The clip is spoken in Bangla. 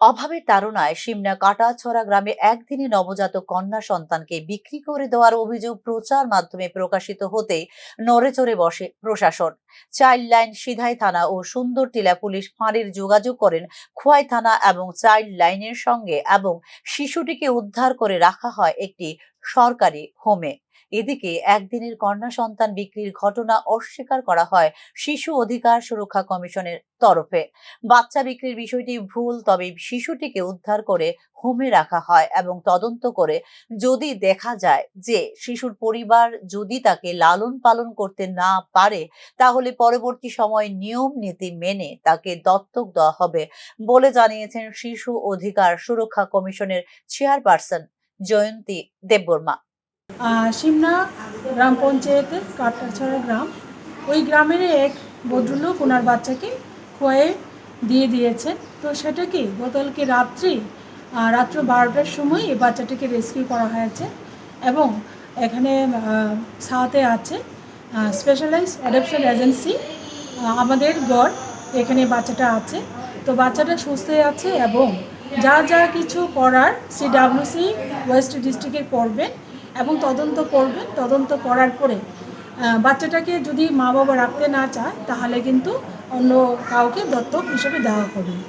অভাবের তাড়নায় সিমনা কাটাছড়া গ্রামে একদিনে নবজাতক কন্যা সন্তানকে বিক্রি করে দেওয়ার অভিযোগ প্রচার মাধ্যমে প্রকাশিত হতে নড়েচড়ে বসে প্রশাসন। চাইল্ড লাইন সিধাই থানা ও সুন্দরটিলা পুলিশ ফাঁড়ির যোগাযোগ করেন খোয়াই থানা এবং চাইল্ড লাইনের সঙ্গে এবং শিশুটিকে উদ্ধার করে রাখা হয় একটি সরকারি হোমে। এদিকে একদিনের কন্যা সন্তান বিক্রির ঘটনা অস্বীকার করা হয় শিশু অধিকার সুরক্ষা কমিশনের তরফে। বাচ্চা বিক্রির বিষয়টি ভুল, তবে শিশুটিকে উদ্ধার করে হোমে রাখা হয় এবং তদন্ত করে যদি দেখা যায় যে শিশুর পরিবার যদি তাকে লালন পালন করতে না পারে, তাহলে পরবর্তী সময় নিয়ম নীতি মেনে তাকে দত্তক দেওয়া হবে বলে জানিয়েছেন শিশু অধিকার সুরক্ষা কমিশনের চেয়ারপারসন জয়ন্তী দেববর্মা। সিমনা গ্রাম পঞ্চায়েতের কাটাছড়া গ্রাম। ওই গ্রামের এক ভদ্রলোক ওনার বাচ্চাকে খোয়ে দিয়ে দিয়েছেন তো সেটা কি গতকালকে রাত্রি রাত্র বারোটার সময় এই বাচ্চাটাকে রেস্কিউ করা হয়েছে এবং এখানে সাথে আছে স্পেশালাইজ অ্যাডপশন এজেন্সি আমাদের গড় এখানে বাচ্চাটা আছে। তো বাচ্চাটা সুস্থ আছে এবং যা যা কিছু করার সিডাব্লিউসি ওয়েস্ট ডিস্ট্রিক্টে করবেন এবং তদন্ত করবেন তদন্ত করার পরে বাচ্চাটাকে যদি মা বাবা রাখতে না চায়, তাহলে কিন্তু অন্য কাউকে দত্তক হিসেবে দেওয়া হবে।